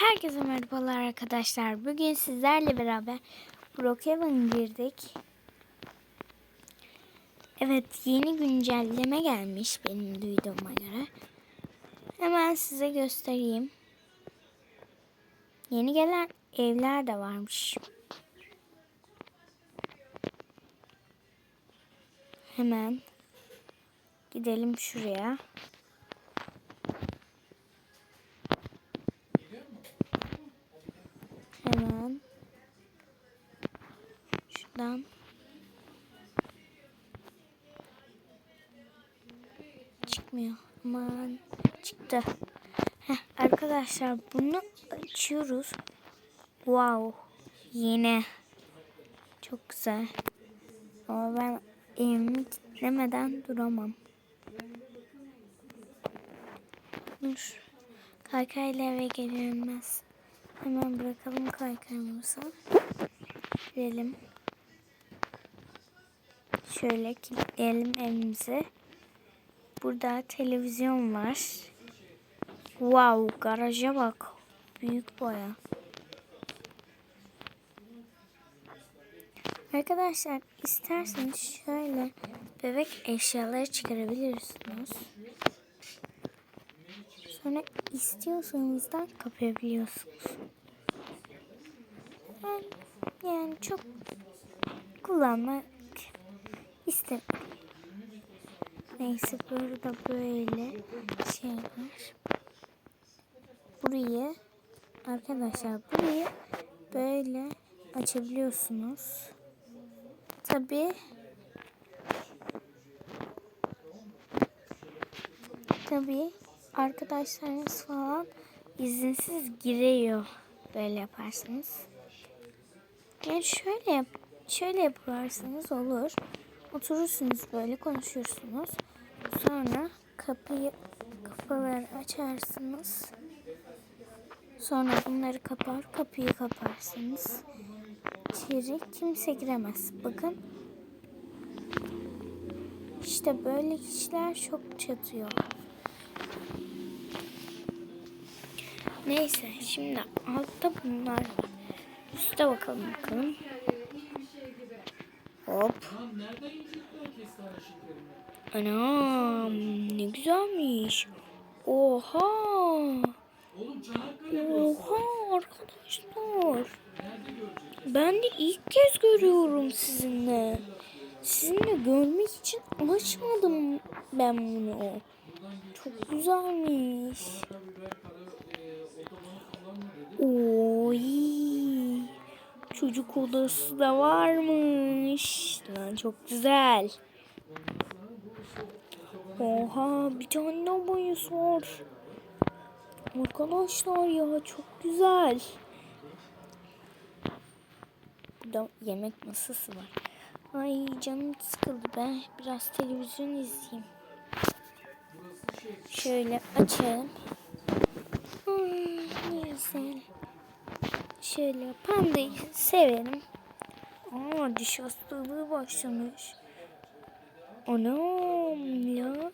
Herkese merhabalar arkadaşlar. Bugün sizlerle beraber Brookhaven girdik. Evet yeni güncelleme gelmiş benim duyduğuma göre. Hemen size göstereyim. Yeni gelen evler de varmış. Hemen gidelim şuraya. Şuradan çıkmıyor. Aman çıktı. Heh, arkadaşlar bunu açıyoruz. Wow. Yine. Çok güzel. Ama ben evimi kilitlemeden duramam. Dur. Kaykayla eve gelinmez. Hemen bırakalım kaykayımızı. Gidelim. Şöyle kilitleyelim evimizi. Burada televizyon var. Wow, garaja bak. Büyük boya. Arkadaşlar isterseniz şöyle bebek eşyaları çıkarabilirsiniz. Sonra istiyorsanız da kapayabiliyorsunuz. Ben yani çok kullanmak istedim. Neyse burada böyle şey var. Burayı arkadaşlar burayı böyle açabiliyorsunuz. Tabi tabi arkadaşlarınız falan izinsiz giriyor böyle yaparsanız. Yani şöyle şöyle yaparsanız olur. Oturursunuz böyle konuşursunuz. Sonra kapıyı kapıları açarsınız. Sonra bunları kapar, kapıyı kaparsınız. İçeri kimse giremez. Bakın. İşte böyle kişiler çok çatıyor. Neyse şimdi altta bunlar var. Üste bakalım bakalım. Hop. Anam ne güzelmiş. Oha. Oha arkadaşlar. Ben de ilk kez görüyorum sizinle. Sizinle görmek için açmadım ben bunu. Çok güzelmiş. Oy. Çocuk odası da varmış. Lan çok güzel. Oha bir tane daha banyosu var. Arkadaşlar ya çok güzel. Burada yemek masası var. Ay canım sıkıldı be. Biraz televizyon izleyeyim. Şöyle açalım. Hmm, neyse. Şöyle pandayı severim. Aa diş hastalığı başlamış. Anam ya.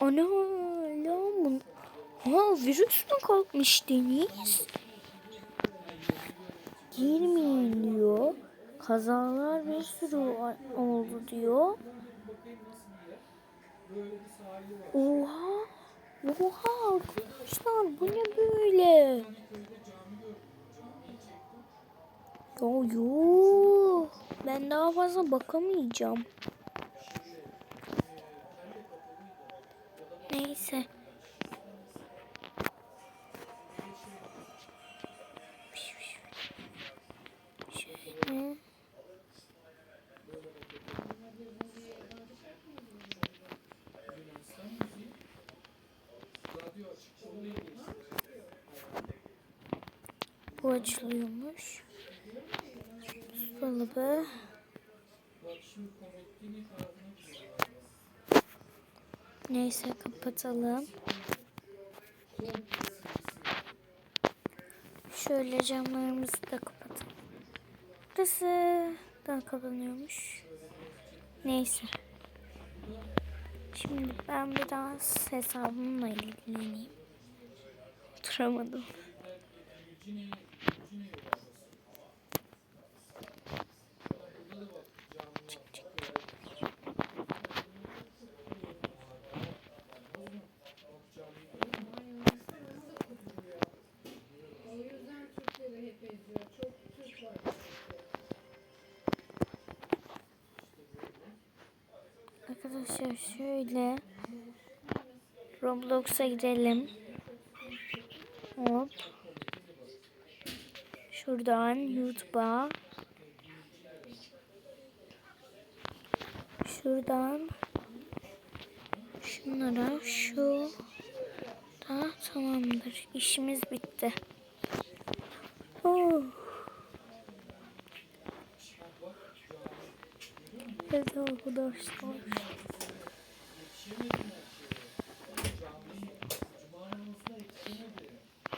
Anam ya. Ha virüs mü kalkmış Deniz? Girmeyin diyor. Kazalar bir sürü oldu diyor. Oha. Oha arkadaşlar bu ne böyle? Yo yo. Ben daha fazla bakamayacağım. Neyse. Açılıyormuş. Dolabı. Neyse kapatalım. Şöyle camlarımızı da kapatalım. Burası da kapanıyormuş. Neyse. Şimdi ben biraz hesabımla ilgileneyim. Otur. Arkadaşlar şöyle Roblox'a girelim. Hop. Şuradan YouTube'a. Şuradan şunlara şu da tamamdır. İşimiz bitti. Oh. Evet arkadaşlar.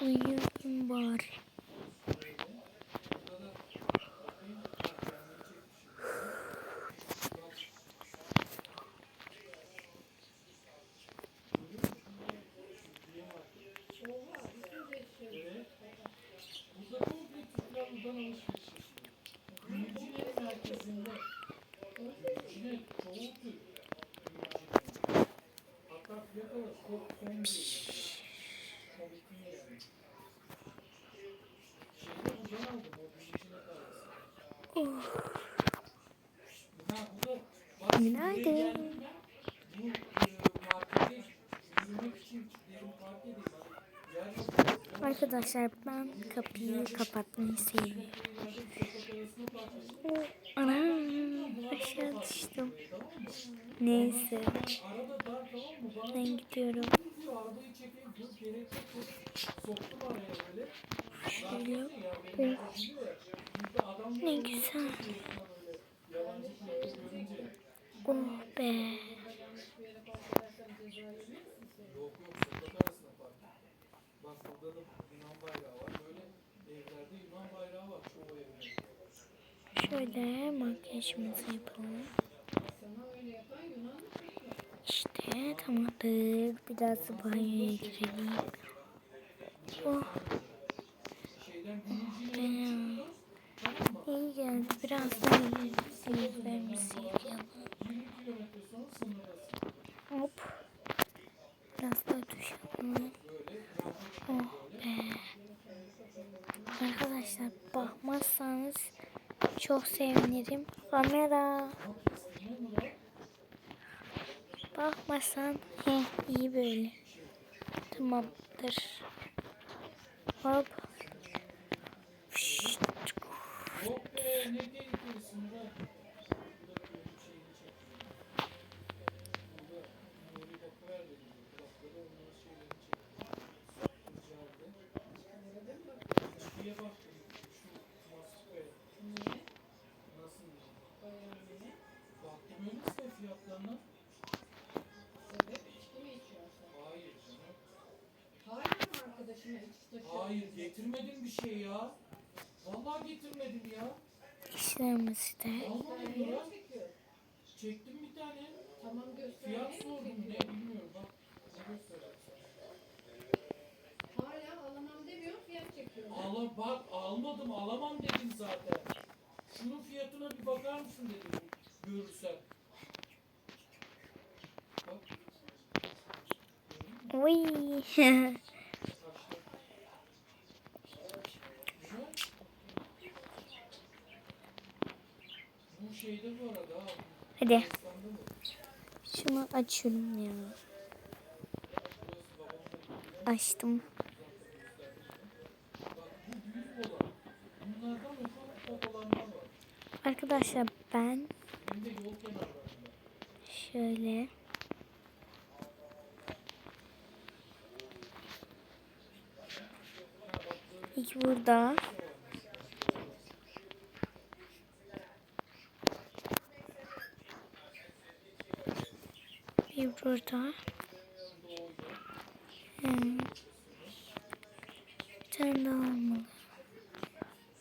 Uyuyayım bari. Burada yok. Arkadaşlar ben kapıyı kapatmayı seviyorum. Anam aşağı düştüm. Neyse ben gidiyorum. diyor arabayı çekeyim çoğu evde. Şöyle makyajımızı yapalım. İşte tamamdır. Biraz banyoya girelim. Oh Şeyden Gümrücüne be. tamam mı? İyi geldi. Birazdan yüzlerimizi yıkayalım. 20 kilometre sonra sınırdasın. Hop. Biraz daha duş alalım. Oh be. Arkadaşlar bakmazsanız çok sevinirim. Kamera. Bakmasan he iyi böyle. Tamamdır. Hop. Şşt. Hayır canım. Hala mı arkadaşına içki taşıyorsun? Hayır getirmedim bir şey ya. Vallahi getirmedim ya. İşlerimizi de Vallahi çekiyor? Çektim bir tane. Tamam göster. Fiyat sordum ne bilmiyorum bak. Ne göstereyim sana. Hala alamam demiyor fiyat çekiyor. Ala bak almadım alamam dedim zaten. Şunun fiyatına bir bakar mısın dedim görürsen. Uy. Hadi şunu açıyorum ya. Açtım. Bak bu büyük olan. Bunlardan ufak ufak olanlar var. Arkadaşlar ben Hem de yol kenarlarında. şöyle İlk burada bir burada Hmm. bir tane daha olmalı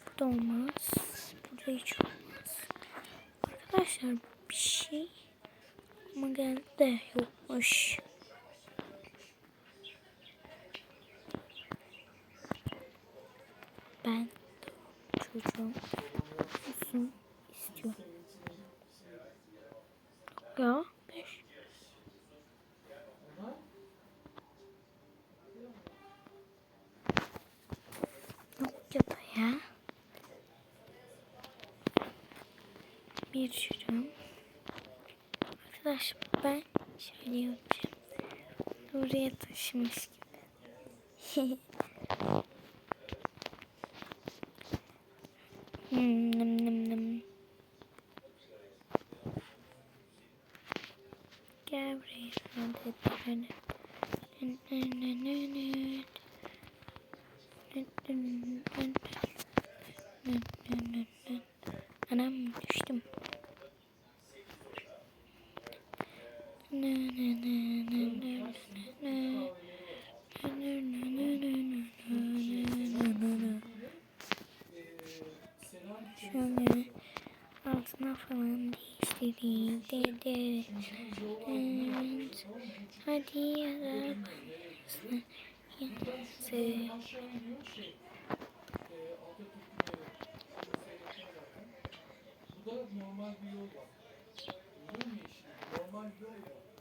burada olmaz burada hiç olmaz arkadaşlar bir şey ama geldi de yokmuş çocuğum olsun istiyorum. Ya beş. Ona Yok ya da ya. Bir şurum. Arkadaş ben şöyle yapacağım. Buraya taşımış gibi. Hmm, nım nım nım. Gel buraya. altına falan değiştireyim dedi. Evet. Hadi arabamızı yazık.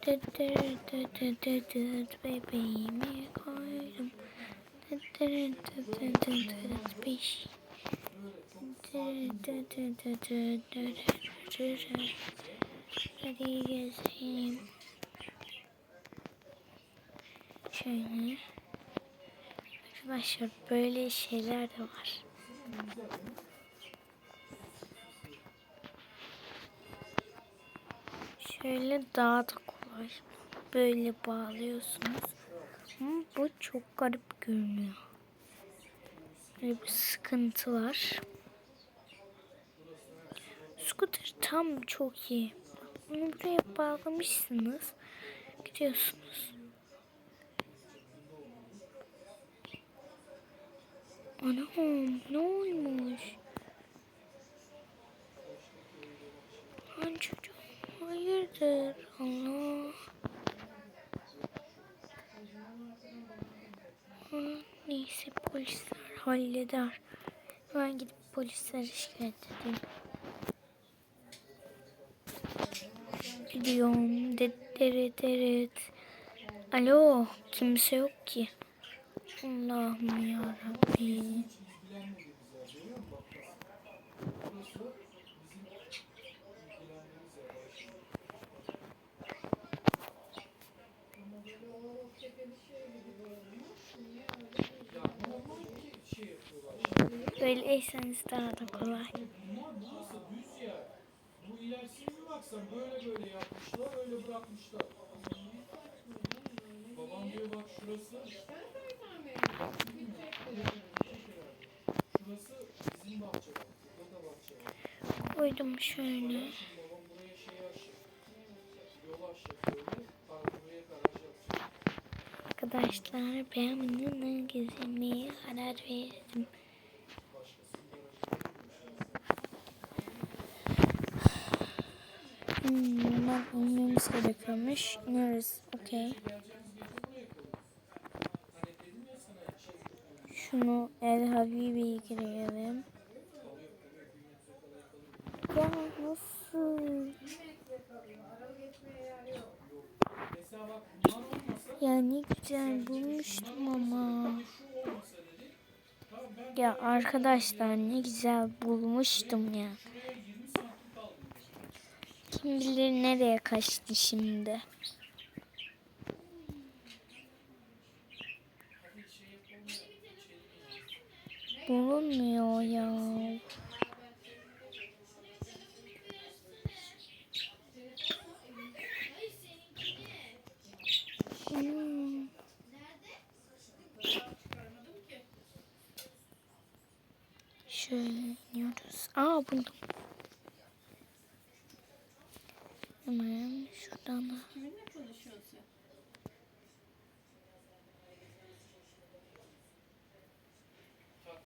Dıt dıt dıt dıt dıt dıt bebeğimi koydum. Dıt dıt dıt dıt dıt dıt beşiğim. Hadi. Şöyle. Arkadaşlar böyle şeyler de var. Şöyle daha da kolay. Böyle bağlıyorsunuz. Ama bu çok garip görünüyor. Böyle bir sıkıntı var. Scooter tam çok iyi. Bunu buraya bağlamışsınız. Gidiyorsunuz. Anam ne olmuş? Lan çocuğum hayırdır Allah. Ha, neyse polisler halleder. Ben gidip polislere şikayet edeyim. gidiyorum. De deret deret. Alo kimse yok ki. Allah'ım yarabbim. Böyleyseniz daha da kolay. İlerisine bir baksan böyle böyle yapmışlar, öyle bırakmışlar. Babam diyor bak şurası, şurası bizim bahçe. Burada da bahçe var. Koydum şöyle. Babam buraya şey açacak. Yol açacak böyle. Buraya garaj yapacak. Arkadaşlar ben bununla gezinmeye karar verdim. English neresi? Okay. Şunu El Habibi'yi girelim. Ya nasıl? Ya ne güzel bulmuştum ama. Ya arkadaşlar ne güzel bulmuştum ya. Yani. Kim bilir nereye kaçtı şimdi. Bulunmuyor ya.